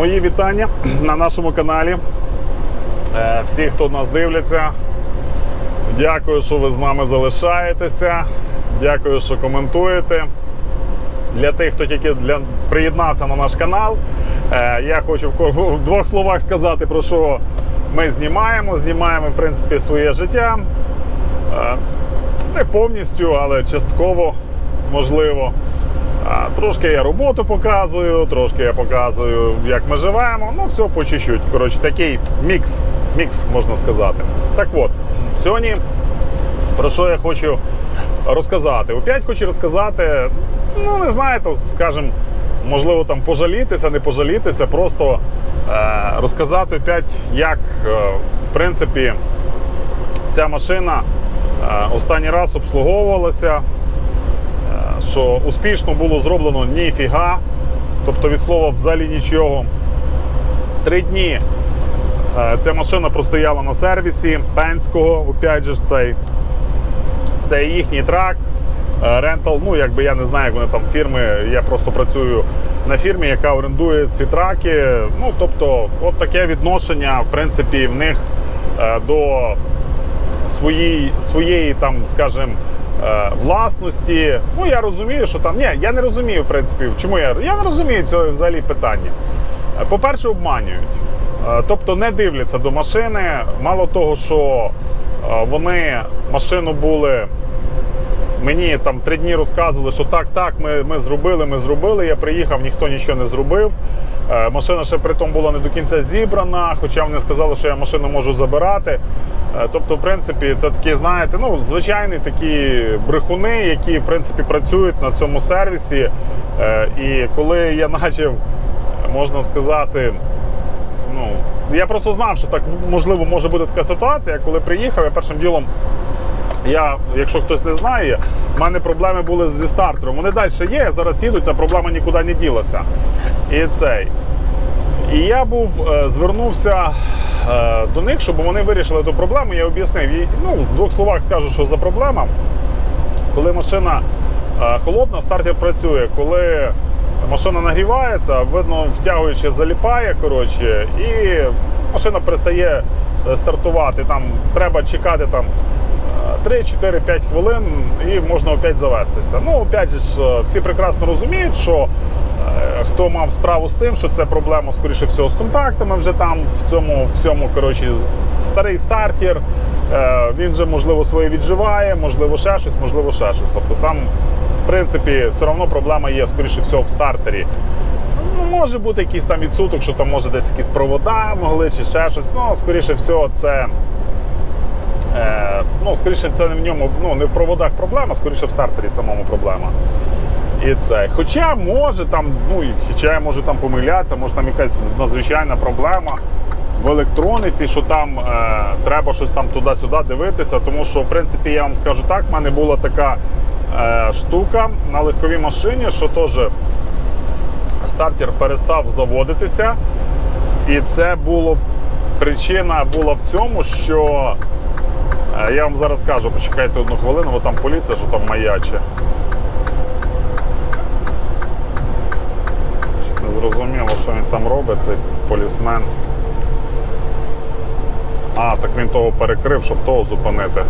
Мої вітання на нашому каналі. Е, Всі, хто нас дивляться, дякую, що ви з нами залишаєтеся. Дякую, що коментуєте. Для тих, хто тільки для... приєднався на наш канал, е, я хочу в двох словах сказати, про що ми знімаємо. Знімаємо, в принципі, своє життя. Е, Не повністю, але частково можливо. Трошки я роботу показую, трошки я показую, як ми живемо. Ну, все по чуть-чуть. Коротше, такий мікс, мікс, можна сказати. Так от, сьогодні про що я хочу розказати? Опять хочу розказати, ну не знаєте, скажімо, можливо, там пожалітися, не пожалітися, просто е, розказати опять, як е, в принципі ця машина е, останній раз обслуговувалася що успішно було зроблено ніфіга, тобто від слова взагалі нічого. Три дні е, ця машина простояла на сервісі Пенського, опять же цей. Це їхній трак. е, Рентал, ну якби я не знаю, як вони там фірми. Я просто працюю на фірмі, яка орендує ці траки. Ну тобто, от таке відношення, в принципі, в них е, до своєї, своєї там, скажімо, власності. Ну я розумію, що там. Ні, я не розумію, в принципі, чому я. Я не розумію цього взагалі питання. Е, По-перше, обманюють. Е, Тобто не дивляться до машини. Мало того, що е, вони машину були. Мені там три дні розказували, що так, так, ми, ми зробили, ми зробили. Я приїхав, ніхто нічого не зробив. Е, Машина ще при тому була не до кінця зібрана, хоча вони сказали, що я машину можу забирати. Е, Тобто, в принципі, це такі, знаєте, ну, звичайні такі брехуни, які в принципі працюють на цьому сервісі. Е, І коли я почав, можна сказати, ну, я просто знав, що так можливо може бути така ситуація. Коли приїхав, я першим ділом я, якщо хтось не знає, в мене проблеми були зі стартером. Вони далі є, зараз їдуть, а проблема нікуди не ділася. І цей. І я був, е, звернувся е, до них, щоб вони вирішили ту проблему. Я об'яснив. їй, Ну, в двох словах скажу, що за проблема. Коли машина е, холодна, стартер працює. Коли машина нагрівається, видно, втягуючи, заліпає, коротше, і машина перестає стартувати. Там треба чекати там. 3-4-5 хвилин і можна опять завестися. Ну, опять же, всі прекрасно розуміють, що е, хто мав справу з тим, що це проблема, скоріше всього, з контактами вже там в цьому всьому, коротше, старий стартер. Е, він же, можливо, своє відживає, можливо, ще щось, можливо, ще щось. Тобто там, в принципі, все одно проблема є, скоріше всього, в стартері. Ну, може бути якийсь там відсуток, що там може десь якісь провода могли чи ще щось. Ну, скоріше всього, це. Е, ну, скоріше, це не в ньому, ну, не в проводах проблема, скоріше в стартері самому проблема. І це. Хоча може там, ну, хоча я можу там помилятися, може там якась надзвичайна проблема в електроніці, що там е, треба щось там туди-сюди дивитися. Тому що, в принципі, я вам скажу так, в мене була така е, штука на легковій машині, що теж стартер перестав заводитися. І це було причина була в цьому, що Я вам зараз скажу, почекайте одну хвилину, бо там поліція, що там маяче. Не зрозуміло, що він там робить, цей полісмен. А, так він того перекрив, щоб того зупинити.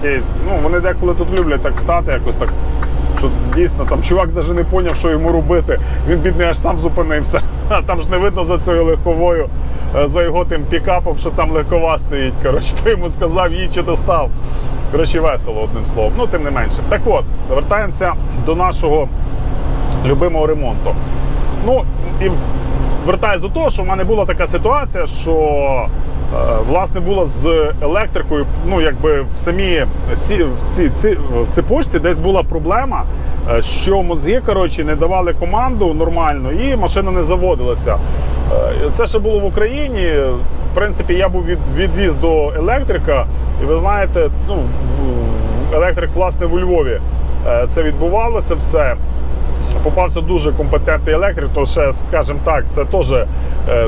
Такі, ну, вони деколи тут люблять так стати якось так. Що дійсно там чувак навіть не зрозумів, що йому робити. Він бідний аж сам зупинився. А там ж не видно за цією легковою, е, за його тим пікапом, що там легкова стоїть. Коротше, то йому сказав, їдь, що ти став. Коротше, весело, одним словом. Ну, тим не менше. Так от, вертаємося до нашого любимого ремонту. Ну, і вертаюсь до того, що в мене була така ситуація, що е, власне було з електрикою, ну якби в самій в ці, ці, в цепочці десь була проблема, е, що мозги коротше, не давали команду нормально і машина не заводилася. Е, Це ще було в Україні. В принципі, я був від, відвіз до електрика, і ви знаєте, ну, електрик, власне, у Львові це відбувалося все попався дуже компетентний електрик, то ще, скажімо так, це теж е,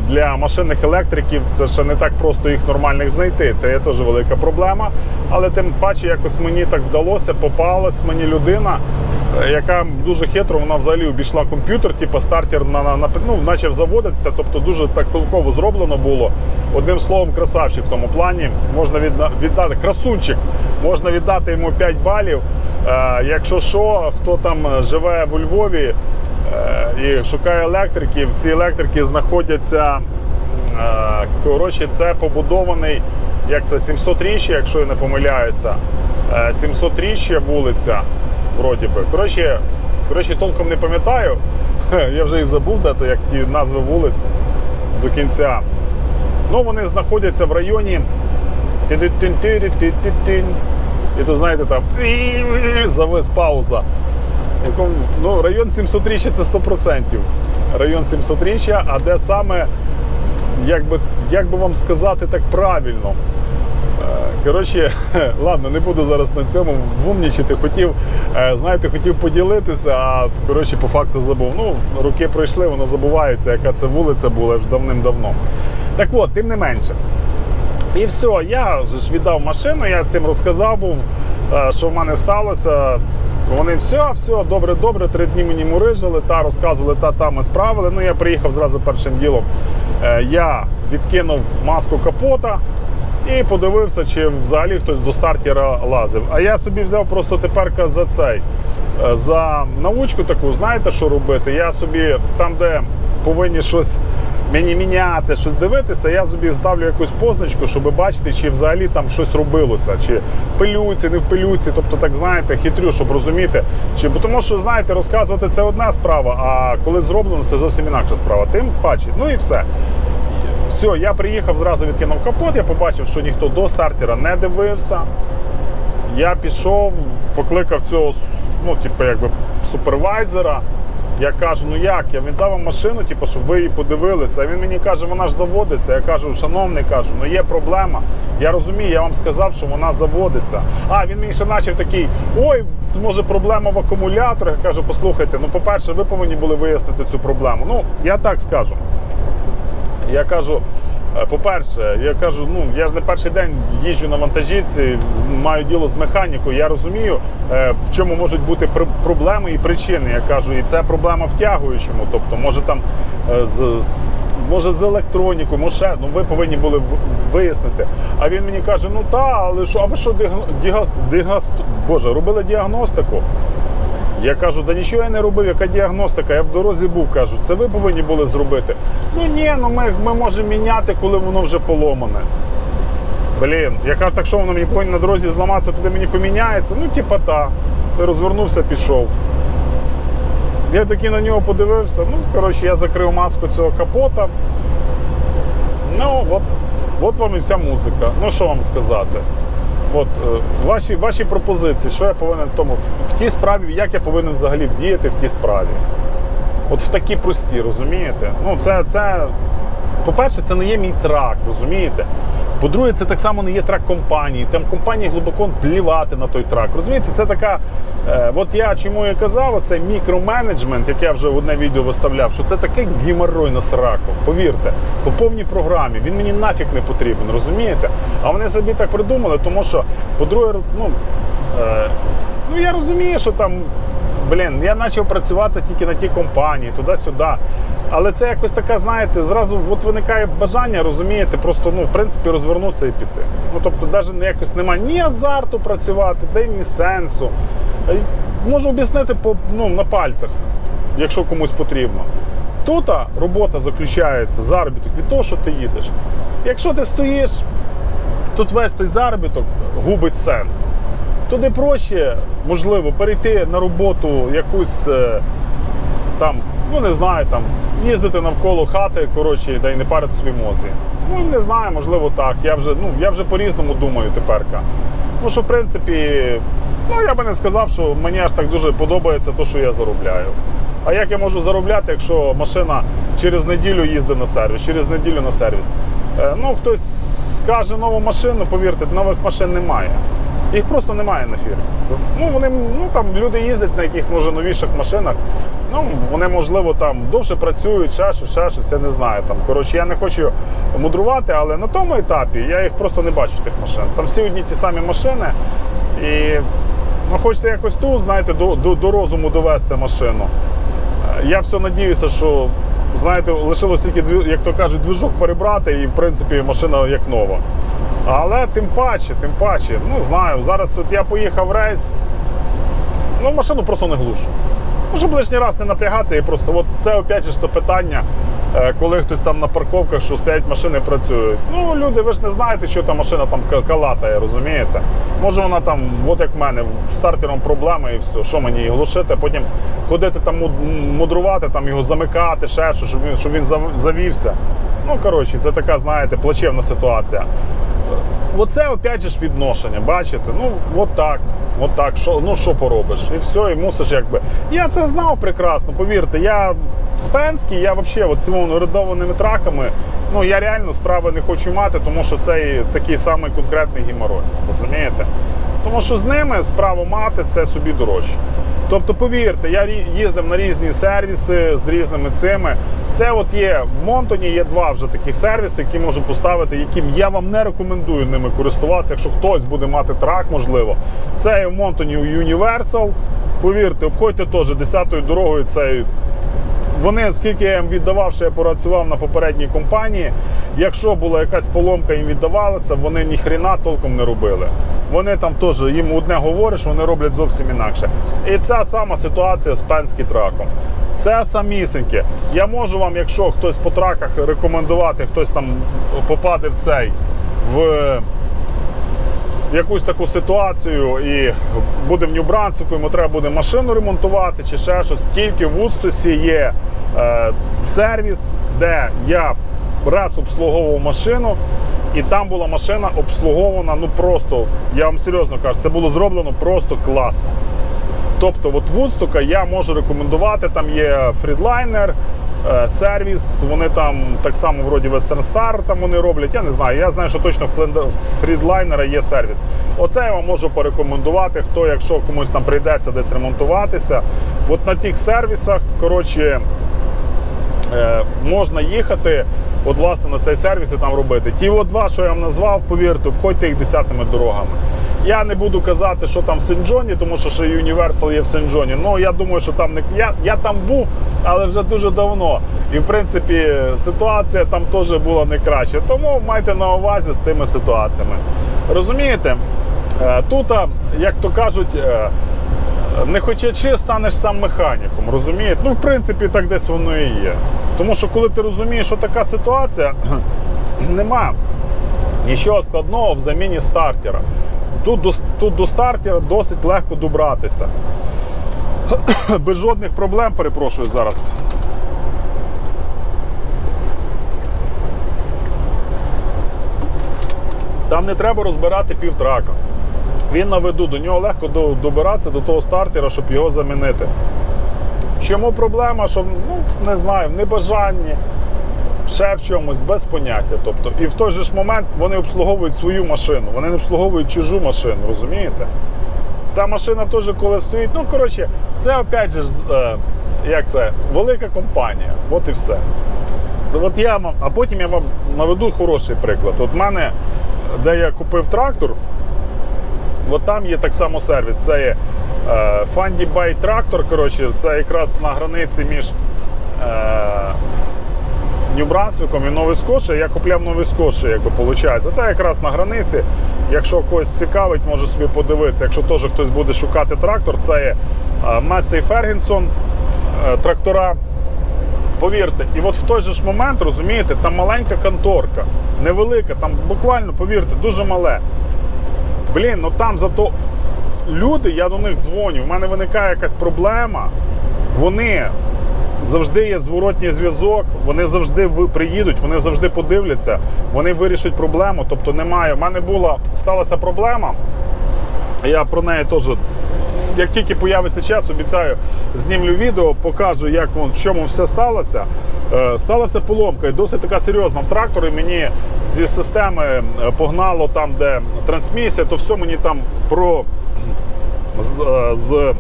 для машинних електриків це ще не так просто їх нормальних знайти. Це є теж велика проблема. Але тим паче якось мені так вдалося, попалась мені людина, яка дуже хитро, вона взагалі обійшла комп'ютер, типу стартер на, на, на ну, почав заводитися, тобто дуже так толково зроблено було. Одним словом, красавчик в тому плані. Можна відда- віддати красунчик, можна віддати йому 5 балів. Е, якщо що, хто там живе у Львові е, і шукає електриків, ці електрики знаходяться. е, Коротше, це побудований, як це 700 річчя, якщо я не помиляюся. 700 річчя вулиця, вроді би. Коротше, коротше, толком не пам'ятаю. Я вже і забув дати, як ті назви вулиць до кінця. Ну, вони знаходяться в районі. І тут, знаєте, там завис пауза. Ну, район 700-річчя це 100%. Район 700-річчя, а де саме, як би, як би вам сказати так правильно. Коротше, ладно, не буду зараз на цьому вумнічити. Хотів, е, знаєте, хотів поділитися, а коротше, по факту забув. Ну, роки пройшли, воно забувається, яка це вулиця була вже давним-давно. Так от, тим не менше. І все, я ж віддав машину, я цим розказав був, е, що в мене сталося. Вони все, все, добре, добре, три дні мені мурижили, та розказували, та та ми справили. Ну я приїхав зразу першим ділом. Е, Я відкинув маску капота і подивився, чи взагалі хтось до стартера лазив. А я собі взяв просто тепер за цей, е, за научку таку, знаєте, що робити? Я собі там, де повинні щось мені міняти, щось дивитися, я собі ставлю якусь позначку, щоб бачити, чи взагалі там щось робилося, чи в пилюці, не в пилюці. Тобто, так знаєте, хитрю, щоб розуміти. Чи тому, що знаєте, розказувати це одна справа, а коли зроблено, це зовсім інакша справа. Тим паче, ну і все. Все, я приїхав, зразу відкинув капот, я побачив, що ніхто до стартера не дивився. Я пішов, покликав цього ну, типу, якби супервайзера. Я кажу, ну як? Я віддав вам машину, типу, щоб ви її подивилися. А він мені каже, вона ж заводиться. Я кажу, шановний кажу, ну є проблема. Я розумію, я вам сказав, що вона заводиться. А він мені ще почав такий: ой, може проблема в акумуляторах. Я кажу, послухайте, ну по-перше, ви повинні були вияснити цю проблему. Ну, я так скажу. Я кажу, е, по-перше, я кажу, ну я ж не перший день їжджу на вантажівці, маю діло з механікою. Я розумію, е, в чому можуть бути пр- проблеми і причини. Я кажу, і це проблема втягуючому. Тобто, може там е, з, може з електронікою, може, ну ви повинні були вияснити. А він мені каже: ну та, але що, а ви що діга- Боже, робили діагностику? Я кажу, да нічого я не робив, яка діагностика, я в дорозі був, кажу, це ви повинні були зробити. Ну ні, ну ми, ми можемо міняти, коли воно вже поломане. Блін, я кажу, так що воно мені повинно на дорозі зламатися, туди мені поміняється. Ну, типа та. Я розвернувся, пішов. Я таки на нього подивився. Ну, коротше, я закрив маску цього капота. Ну, от, от вам і вся музика. Ну, що вам сказати? От е, ваші, ваші пропозиції, що я повинен тому в, в тій справі, як я повинен взагалі вдіяти в тій справі. От в такі прості, розумієте? Ну, це, це, по-перше, це не є мій трак, розумієте? По-друге, це так само не є трак компанії. Там компанії глибоко плівати на той трак. Розумієте, це така. Е, от я чому і казав, оцей мікроменеджмент, як я вже в одне відео виставляв, що це такий геморрой на сраку. Повірте, по повній програмі. Він мені нафіг не потрібен, розумієте? А вони собі так придумали, тому що, по-друге, ну, е, ну я розумію, що там блін, я почав працювати тільки на тій компанії, туди-сюди. Але це якось така, знаєте, зразу от виникає бажання, розумієте, просто ну, в принципі розвернутися і піти. Ну тобто, навіть якось немає ні азарту працювати, де ні сенсу. Е, Можу об'яснити по, ну, на пальцях, якщо комусь потрібно. Тут робота заключається, заробіток від того, що ти їдеш. Якщо ти стоїш, тут весь той заробіток губить сенс. Туди проще, можливо, перейти на роботу якусь е, там, ну не знаю, там, їздити навколо хати, коротше, да й не парити собі мозги. Ну, не знаю, можливо, так. Я вже, ну, я вже по-різному думаю теперка. Ну, що, в принципі, ну я би не сказав, що мені аж так дуже подобається те, що я заробляю. А як я можу заробляти, якщо машина через неділю їздить на сервіс, через неділю на сервіс? Е, ну, хтось скаже нову машину, повірте, нових машин немає. Їх просто немає на фірмі. Ну, вони, ну там люди їздять на якихось може новіших машинах. Ну, вони, можливо, там довше працюють, ще щось, ще щось, я не знаю. Там, коротше, я не хочу мудрувати, але на тому етапі я їх просто не бачу тих машин. Там всі одні ті самі машини. І ну, хочеться якось тут, знаєте, до, до, до розуму довести машину. Я все надіюся, що знаєте, лишилось тільки, як то кажуть, движок перебрати, і в принципі машина як нова. Але тим паче, тим паче, ну знаю, зараз от я поїхав рейс, ну машину просто не глушу. Ну, щоб лишній раз не напрягатися і просто от це опять же питання, е, коли хтось там на парковках, що стоять машини працюють. Ну, люди, ви ж не знаєте, що та машина там калатає, розумієте? Може вона там, от як в мене, стартером проблеми і все. Що мені її глушити, потім ходити там мудрувати, там його замикати, ще що, щоб він, щоб він завівся. Ну, коротше, це така, знаєте, плачевна ситуація. Оце опять же відношення, бачите? Ну, от так. От так, що, ну що поробиш? І все, і мусиш якби. Я це знав прекрасно, повірте, я Спенський, я взагалі цими орендованими траками, ну я реально справи не хочу мати, тому що це такий самий конкретний геморрой. Розумієте? Тому що з ними справу мати це собі дорожче. Тобто, повірте, я їздив на різні сервіси з різними цими. Це от є в Монтоні, є два вже таких сервіси, які можу поставити, яким я вам не рекомендую ними користуватися, якщо хтось буде мати трак, можливо. Це є в Монтоні Universal. Повірте, обходьте теж 10-ю дорогою цей вони, скільки я їм віддавав, що я працював на попередній компанії, якщо була якась поломка, їм віддавалася, вони ні хрена толком не робили. Вони там теж їм одне говориш, вони роблять зовсім інакше. І ця сама ситуація з пенським траком. Це самісіньке. Я можу вам, якщо хтось по траках рекомендувати, хтось там попаде в цей в якусь таку ситуацію і буде в Нью-Брансвіку, йому треба буде машину ремонтувати чи ще щось. Тільки в Устусі є е, сервіс, де я раз обслуговував машину, і там була машина обслугована. Ну просто, я вам серйозно кажу, це було зроблено просто класно. Тобто, от Вудстока я можу рекомендувати. Там є Фрідлайнер, сервіс. Вони там так само вроді Western Star там вони роблять. Я не знаю. Я знаю, що точно в Фрідлайнера є сервіс. Оце я вам можу порекомендувати. Хто, якщо комусь там прийдеться десь ремонтуватися, от на тих сервісах, коротше. Е, можна їхати, от власне на цей сервіс і там робити. Ті от два, що я вам назвав, повірте, обходьте їх десятими дорогами. Я не буду казати, що там в Сен-Джоні, тому що ще Universal є в Сен-Джоні. Ну я думаю, що там не я, я там був, але вже дуже давно. І в принципі ситуація там теж була не краща. Тому майте на увазі з тими ситуаціями. Розумієте? Е, Тут, як то кажуть, е, не хочучи, станеш сам механіком, розумієте? Ну, в принципі, так десь воно і є. Тому що коли ти розумієш, що така ситуація, нема нічого складного в заміні стартера. Тут до, тут до стартера досить легко добратися. Без жодних проблем, перепрошую зараз. Там не треба розбирати півтрака. Він на виду, до нього легко добиратися до того стартера, щоб його замінити. Чому проблема, що ну, не знаю, в небажанні, ще в чомусь, без поняття. Тобто, і в той же ж момент вони обслуговують свою машину, вони не обслуговують чужу машину, розумієте? Та машина теж коли стоїть. Ну, коротше, це опять же, е, як це, велика компанія. От і все. От я вам, а потім я вам наведу хороший приклад. От в мене, де я купив трактор, От там є так само сервіс. Це є е, Fundy Bay трактор. Коротше, це якраз на границі між е, Нью-Брансвіком і Новий Скошею. Я купляв Новий Скошею, якби виходить. Це якраз на границі. Якщо когось цікавить, може собі подивитися. Якщо теж хтось буде шукати трактор, це є Massey Ferguson е, трактора. Повірте, і от в той же ж момент, розумієте, там маленька конторка, невелика, там буквально, повірте, дуже мале. Блін, ну там зато люди, я до них дзвоню, в мене виникає якась проблема. Вони завжди є зворотній зв'язок, вони завжди приїдуть, вони завжди подивляться, вони вирішать проблему. Тобто немає. У мене була сталася проблема. Я про неї теж. Як тільки появиться час, обіцяю, знімлю відео, покажу, як вон, в чому все сталося. Е, сталася поломка, і досить така серйозна. В тракторі мені зі системи е, погнало там, де трансмісія, то все мені там про з, е, з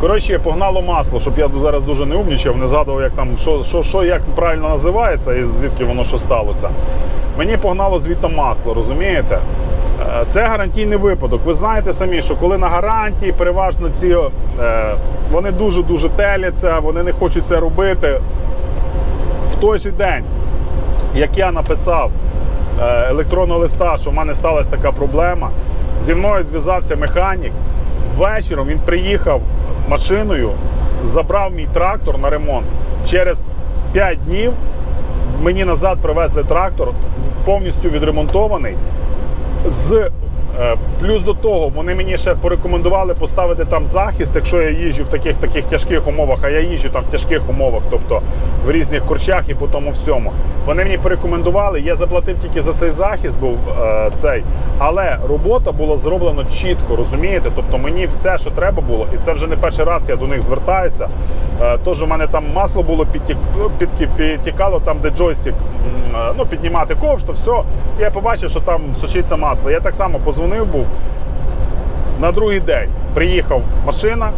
Коротше, погнало масло, щоб я зараз дуже не умнічав, не згадував, як там, що, що, що як правильно називається і звідки воно що сталося. Мені погнало звідти масло, розумієте? Е, Це гарантійний випадок. Ви знаєте самі, що коли на гарантії, переважно ці е, вони дуже-дуже теляться, вони не хочуть це робити. В той же день, як я написав е, електронного листа, що в мене сталася така проблема, зі мною зв'язався механік. Вечором він приїхав машиною, забрав мій трактор на ремонт. Через 5 днів мені назад привезли трактор, повністю відремонтований. З плюс до того, вони мені ще порекомендували поставити там захист, якщо я їжджу в таких таких тяжких умовах, а я їжджу там в тяжких умовах, тобто в різних корчах і по тому всьому. Вони мені порекомендували, я заплатив тільки за цей захист, був е, цей, але робота була зроблена чітко, розумієте? Тобто мені все, що треба було, і це вже не перший раз я до них звертаюся. Е, Тож у мене там масло було підтік, підкі- підтікало там, де джойстик е, ну, піднімати ковш, то все. Я побачив, що там сушиться масло. Я так само позвонив був. На другий день приїхав машина,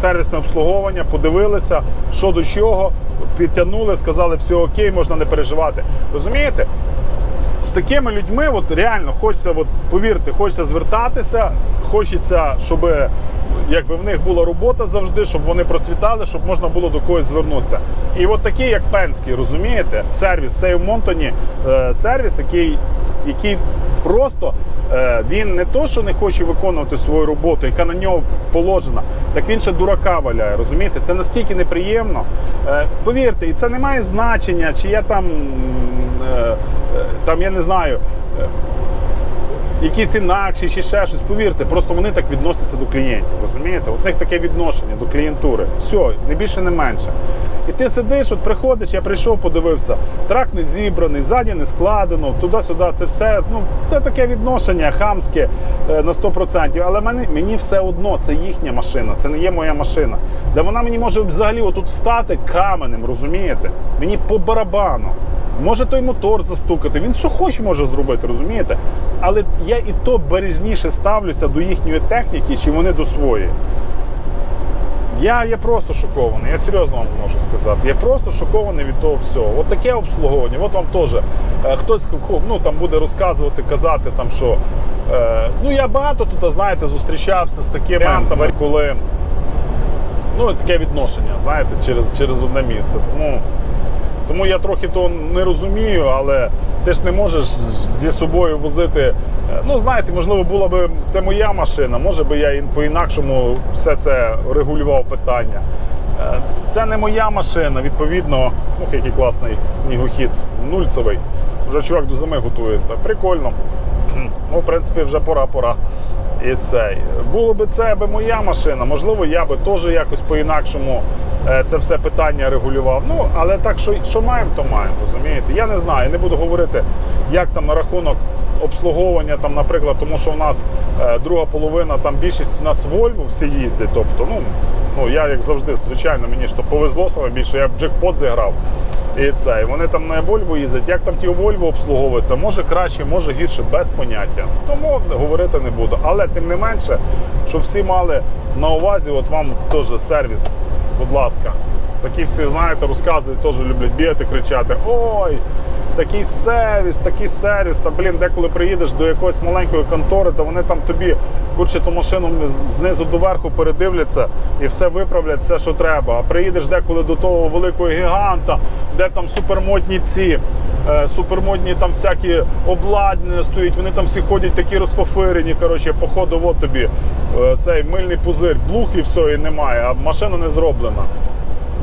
сервісне обслуговування, подивилися, що до чого, підтягнули, сказали, все окей, можна не переживати. Розумієте? З такими людьми, от реально хочеться, от, повірте, хочеться звертатися, хочеться, щоб якби в них була робота завжди, щоб вони процвітали, щоб можна було до когось звернутися. І от такий, як Пенський, розумієте, сервіс, цей в Монтоні е, сервіс, який, який просто е, він не то, що не хоче виконувати свою роботу, яка на нього положена, так він ще дурака валяє. Розумієте, це настільки неприємно. Е, повірте, і це не має значення, чи я там, е, е, там я не знаю. Якісь інакші чи ще щось. Повірте, просто вони так відносяться до клієнтів. Розумієте? От в них таке відношення до клієнтури. Все, не більше, не менше. І ти сидиш, от приходиш, я прийшов, подивився, трак не зібраний, ззаді не складено, туди-сюди. Це все. Ну, це таке відношення хамське е, на 100%. Але мені, мені все одно, це їхня машина, це не є моя машина. Де вона мені може взагалі отут стати каменем, розумієте? Мені по барабану. Може той мотор застукати, він що хоче може зробити, розумієте? Але я і то бережніше ставлюся до їхньої техніки, чи вони до своєї. Я, я просто шокований, я серйозно вам можу сказати. Я просто шокований від того всього. От таке обслуговування, от вам теж е, хтось ну, там буде розказувати, казати, там, що е, ну я багато тут, знаєте, зустрічався з такими варіантами, коли ну, таке відношення, знаєте, через, через одне місце. Тому, тому я трохи то не розумію, але ти ж не можеш зі собою возити. е, Ну, знаєте, можливо, була би це моя машина, може би я по-інакшому все це регулював питання. Е, Це не моя машина, відповідно, ну, який класний снігохід, нульцевий. Вже чувак до зими готується. Прикольно. Ну, в принципі, вже пора, пора. І цей. Було би це аби моя машина, можливо, я би теж якось по-інакшому це все питання регулював. Ну, але так, що, що маємо, то маємо, розумієте? Я не знаю, не буду говорити, як там на рахунок обслуговування, там, наприклад, тому що у нас е, друга половина, там більшість у нас Volvo всі їздять. Тобто, ну, ну я як завжди, звичайно, мені ж то повезло саме більше, я в джекпот зіграв. І це, і вони там на Volvo їздять. Як там ті Volvo обслуговуються, може краще, може гірше, без поняття. Тому говорити не буду. Але тим не менше, щоб всі мали на увазі, от вам теж сервіс, будь ласка. Такі всі, знаєте, розказують, теж люблять бігати, кричати: Ой, такий сервіс, такий сервіс. Та блін, деколи приїдеш до якоїсь маленької контори, то вони там тобі курче ту машину знизу до верху передивляться і все виправлять, все, що треба. А приїдеш деколи до того великого гіганта, де там супермодні ці. е, Супермодні там всякі обладнання стоять, вони там всі ходять такі розфофирені. Коротше, походу, от тобі е, цей мильний пузир, блух і все, і немає, а машина не зроблена.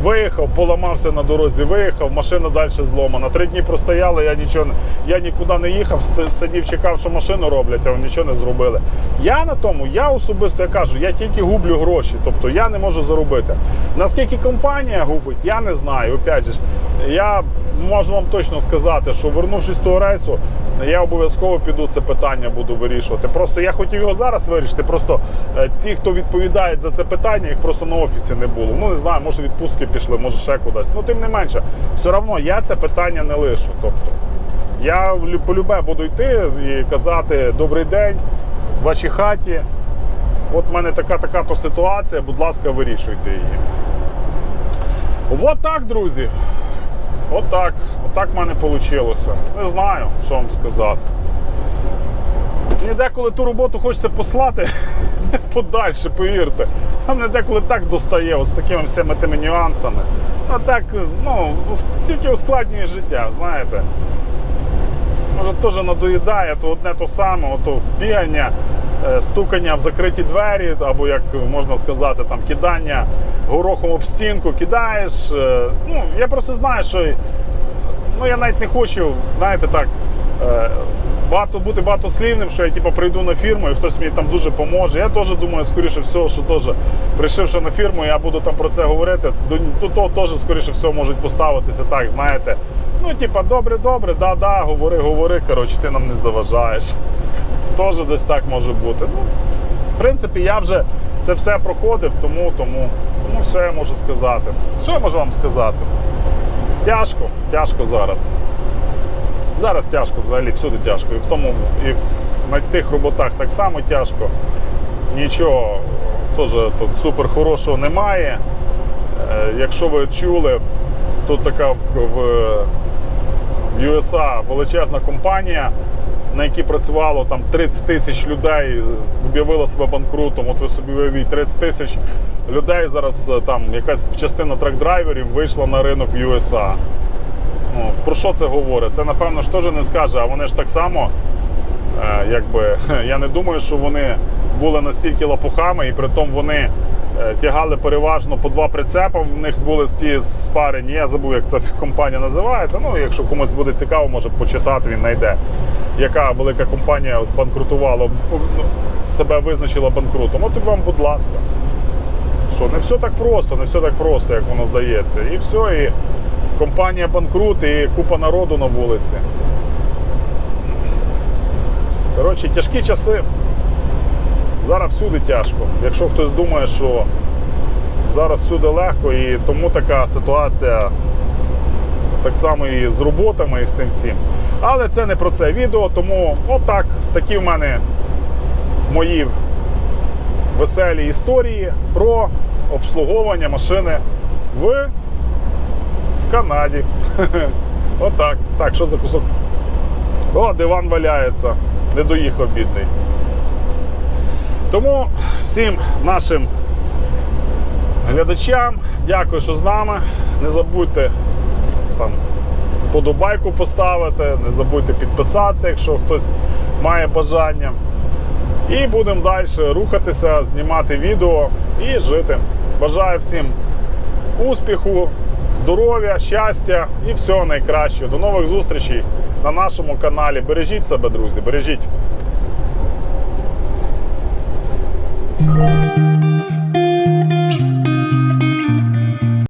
Виїхав, поламався на дорозі, виїхав, машина далі зломана. Три дні простояли, я нічого я нікуди не їхав, сидів, чекав, що машину роблять, а вони нічого не зробили. Я на тому, я особисто я кажу, я тільки гублю гроші, тобто я не можу заробити. Наскільки компанія губить, я не знаю. Опять же, я можу вам точно сказати, що вернувшись з того рейсу, я обов'язково піду це питання буду вирішувати. Просто я хотів його зараз вирішити. Просто е, ті, хто відповідають за це питання, їх просто на офісі не було. Ну не знаю, може відпустки пішли, може ще кудись. Ну тим не менше, все одно я це питання не лишу. Тобто я лю- полюбе буду йти і казати добрий день в вашій хаті. от в мене така така то ситуація, будь ласка, вирішуйте її. От так, друзі. Отак. Отак в мене вийшло. Не знаю, що вам сказати. Мені деколи ту роботу хочеться послати подальше, повірте. А мене деколи так достає ось такими всіми тими нюансами. А так, ну, тільки ускладнює життя, знаєте. Може, теж надоїдає, то одне то саме, ото бігання, е, стукання в закриті двері, або як можна сказати, там кидання горохом об стінку, кидаєш. е, Ну, я просто знаю, що ну, я навіть не хочу, знаєте, так. Багато бути багатослівним, що я типу, прийду на фірму і хтось мені там дуже поможе. Я теж думаю, скоріше всього, що теж прийшовши на фірму, я буду там про це говорити. До то теж, скоріше всього, можуть поставитися так, знаєте. Ну, типа, добре, добре, да, да, говори, говори, коротше, ти нам не заважаєш. Теж десь так може бути. Ну, в принципі, я вже це все проходив, тому, тому, тому все я можу сказати. Що я можу вам сказати? Тяжко, тяжко зараз. Зараз тяжко, взагалі всюди тяжко. І в тому, і на тих роботах так само тяжко. Нічого теж тут супер хорошого немає. Е, якщо ви чули, тут така в, в, в USA величезна компанія, на якій працювало там 30 тисяч людей, об'явила себе банкрутом. От ви собі уявіть, 30 тисяч людей зараз е, там якась частина трак-драйверів вийшла на ринок в USA. Ну, про що це говорить? Це напевно ж не скаже, а вони ж так само, е, якби я не думаю, що вони були настільки лопухами, і при тому вони е, тягали переважно по два прицепа. В них були ті спарені. Я забув, як ця компанія називається. Ну, якщо комусь буде цікаво, може почитати, він знайде. Яка велика компанія збанкрутувала, ну, себе визначила банкрутом. От вам, будь ласка. Що не все так просто, не все так просто, як воно здається. І все, і компанія банкрут, і купа народу на вулиці. Коротше, тяжкі часи. Зараз всюди тяжко. Якщо хтось думає, що зараз всюди легко, і тому така ситуація так само і з роботами, і з тим всім. Але це не про це відео, тому отак, такі в мене мої веселі історії про обслуговування машини в, в Канаді. Отак. Так, що за кусок? О, диван валяється. Не доїхав бідний. Тому всім нашим глядачам дякую, що з нами. Не забудьте там подобайку поставити, не забудьте підписатися, якщо хтось має бажання. І будемо далі рухатися, знімати відео і жити. Бажаю всім успіху, здоров'я, щастя і всього найкращого. До нових зустрічей на нашому каналі. Бережіть себе, друзі, бережіть.